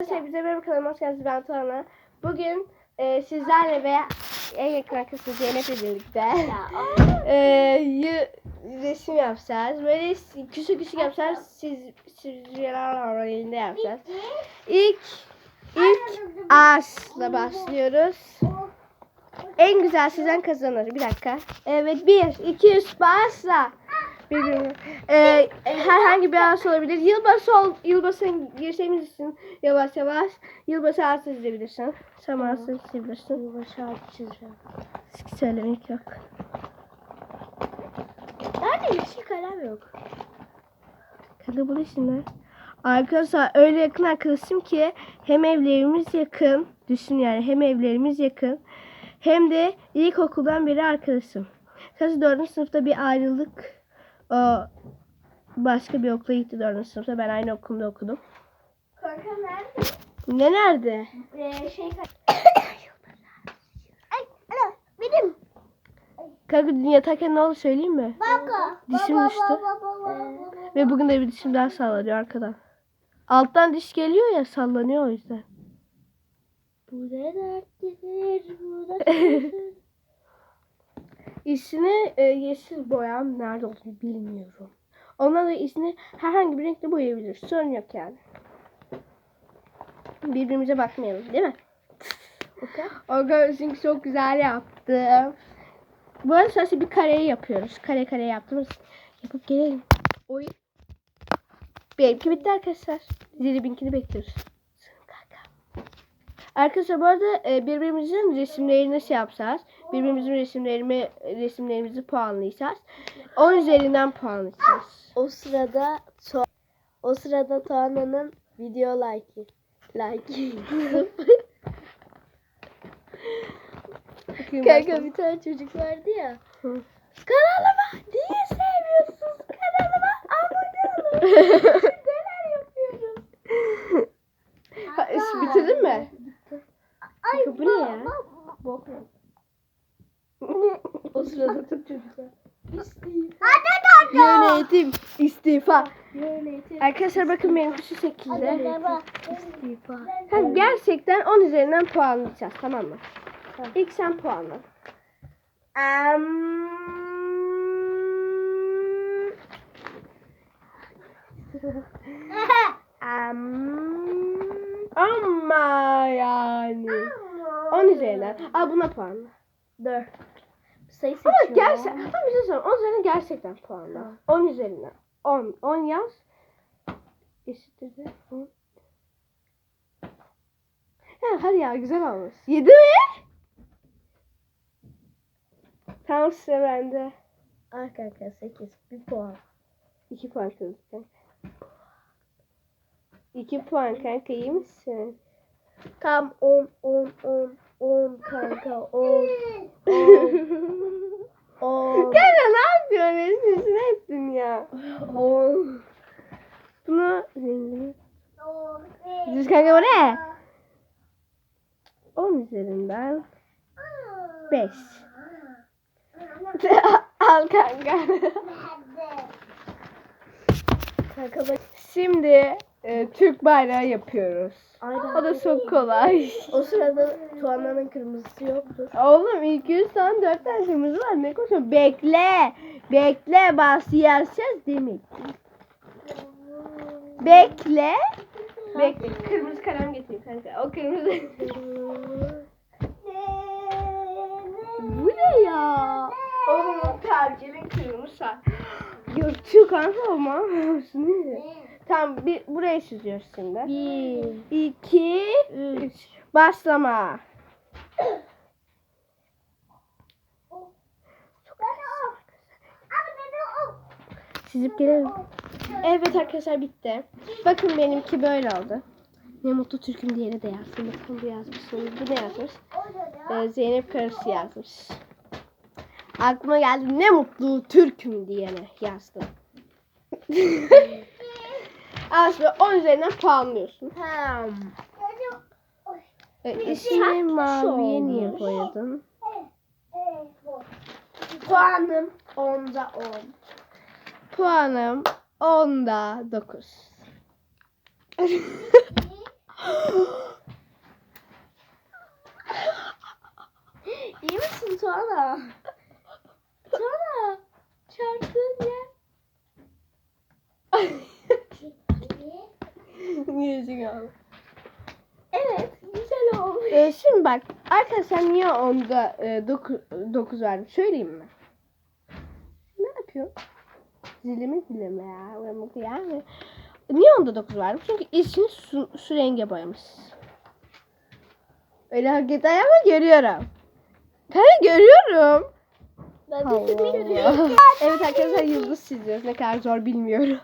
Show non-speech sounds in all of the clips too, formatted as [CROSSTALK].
Arkadaşlar bize benim kanalıma hoş geldiniz. Ben Tuana. Bugün e, sizlerle ve en yakın arkadaşım Zeynep'le birlikte [LAUGHS] e, y- resim yapacağız. Böyle küçük küçük yapacağız. Siz siz elinde yapacağız. İlk ilk ağaçla başlıyoruz. En güzel sizden kazanır. Bir dakika. Evet bir, iki, üç başla. Birbirine. Ee, herhangi bir ağaç olabilir. Yılbaşı ol, yılbaşına gireceğimiz için yavaş yavaş yılbaşı ağaç çizebilirsin. Sen ağaç çizebilirsin. Yılbaşı ağacı çizeceğim. Söylemek yok. Nerede yeşil kalem yok? Kanka bu şimdi. Arkadaşlar öyle yakın arkadaşım ki hem evlerimiz yakın. Düşün yani hem evlerimiz yakın. Hem de ilkokuldan beri arkadaşım. Kız dördüncü sınıfta bir ayrılık. O başka bir okula gitti dördüncü sınıfta. Ben aynı okulda okudum. Kanka nerede? Ne nerede? Ee, şey Ay, benim. Kanka dün yatarken ne oldu söyleyeyim mi? Baba. Dişim düştü. Ve bugün de bir dişim daha sallanıyor arkadan. Alttan diş geliyor ya sallanıyor o yüzden. Bu ne derttir? Bu da [LAUGHS] İçini e, yeşil boyam nerede olduğunu bilmiyorum. Ondan da içini herhangi bir renkle boyayabilir. Sorun yok yani. Birbirimize bakmayalım değil mi? o çünkü çok güzel yaptı. Bu arada sadece bir kareyi yapıyoruz. Kare kare yaptığımız. Yapıp gelelim. Oy. Benimki bitti arkadaşlar. Zelibinkini bekliyoruz. Arkadaşlar bu arada e, birbirimizin resimlerini şey yapacağız. Birbirimizin resimlerini resimlerimizi puanlayacağız. 10 üzerinden puanlayacağız. O sırada Tuğa- o sırada Tuana'nın video like'ı. Like. Kanka bir tane çocuk vardı ya. Kanalıma niye sevmiyorsunuz? Kanalıma abone olun. [LAUGHS] Neler yapıyorum? Ha, iş bitirdin mi? Ay Kanka bu ne ya? Bok mu? o sırada tut çocuklar. Hadi Yönetim istifa. Yönetim. Arkadaşlar bakın benim şu şekilde. İstifa. Ha, gerçekten 10 üzerinden puanlayacağız tamam mı? Tamam. İlk sen puanla. Am... Ama yani. 10 üzerinden. Al buna puanla. Dur. Sayı Ama seçiyorum. gerçek, ama bir şey söyleyeyim. 10 üzerinden gerçekten puanla. 10 üzerinden. 10. 10 yaz. Eşittir de 10. Ya hadi ya güzel olmuş. 7 mi? Tamam sıra bende. Kanka 8. Bir puan. 2 puan kanka. 2 puan kanka iyi misin? Tam 10 10 10 10 kanka 10 10 [LAUGHS] kanka ne yapıyorsun? Resmini ettin ya. 10 Bunu rengini. Düz kanka bu ne? 10 üzerinden 5. [LAUGHS] Al kanka. Kanka bak. Şimdi e, Türk bayrağı yapıyoruz. Aynen. O da çok kolay. O sırada Tuana'nın kırmızısı yoktur. Oğlum 200 tane 4 tane kırmızı var. Ne konuşuyorsun? Bekle. Bekle. Bas yapacağız demek. Bekle. Bekle. Kırmızı kalem getireyim kanka. O kırmızı. Bu ne ya? Oğlum o tercihinin kırmızı. [GASPS] Yok kanka ama. Ne? Tamam bir buraya çiziyoruz şimdi. 1 2 3 Başlama. Çizip gelelim. Evet arkadaşlar bitti. Bakın benimki böyle oldu. Ne mutlu Türk'üm diyene de yazdım. Bakın bu yazmışsınız. Bu ne yazmış? Ee, Zeynep Karası yazmış. Aklıma geldi ne mutlu Türk'üm diyene yazdım. [LAUGHS] Şimdi 10 üzerinden puanlıyorsun. Tamam. E, ismini maviye niye olmuş. boyadın? Puanım 10'da 10. Puanım 10'da 9. İyi misin Tuana? Tuana. Çarptığın yer. [LAUGHS] [LAUGHS] Niye çıkıyor? Evet. Güzel olmuş. Ee, şimdi bak arkadaşlar niye onda 9 verdim söyleyeyim mi? Ne yapıyor? Zilimi zilimi ya. Yani. Niye onda 9 verdim? Çünkü içini su, su rengi boyamış. Öyle hareketler ama görüyorum. Kanka görüyorum. Ben de Allah. görüyorum. [LAUGHS] evet arkadaşlar yıldız çiziyoruz. Ne kadar zor bilmiyorum.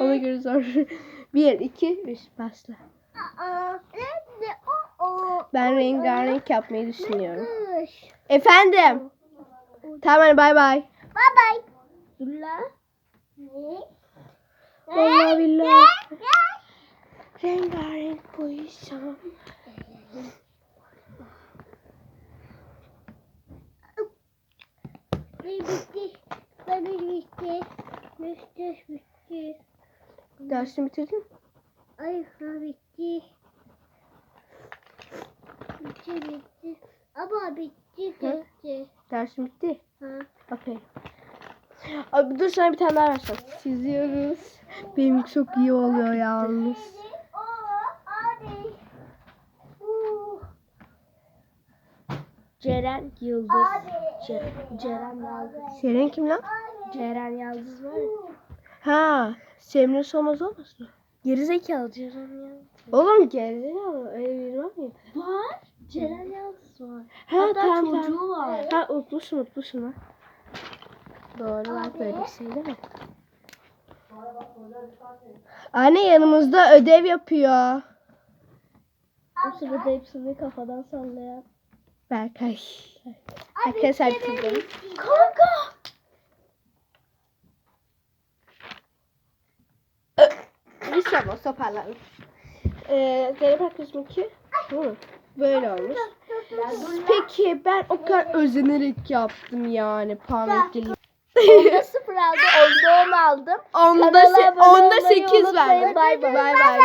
Ona göre zor. 1, 2, 3 başla. Ben rengarenk yapmayı düşünüyorum. Efendim. Tamam hadi bay bay. Dur la. Vallahi billahi. Rengarenk boyayacağım. Dersini bitirdin mi? Ay bitti. Bitti bitti. Ama bitti bitti. Dersin bitti. Ha. Okey. Abi dur sana bir tane daha başla. Çiziyoruz. Benim çok iyi oluyor yalnız. Ceren Yıldız. Ce- Ceren Yıldız. Seren kim lan? Ceren Yıldız var ya. Ha, Semre Solmaz olmasın? Gerizekalı Ceren Yıldız. Oğlum gerizekalı öyle biri var mı? Var. Ceren Yıldız var. Ha Hatta tamam çocuğu tamam. var. Ha unutmuşum unutmuşum lan. Doğru var böyle bir şey değil mi? Anne yanımızda ödev yapıyor. O sırada hepsini kafadan sallayan. Berkay. Arkadaşlar bitirdim. Kanka. İnşallah toparlarım. Ee, Zeynep iki. Hı, Böyle olmuş. Peki ben o kadar özenerek yaptım yani Pamet'li. Onda sıfır aldım. Onda on aldım. Onda, se- onda olmayı 8 unutmayın. verdim. Bay bay.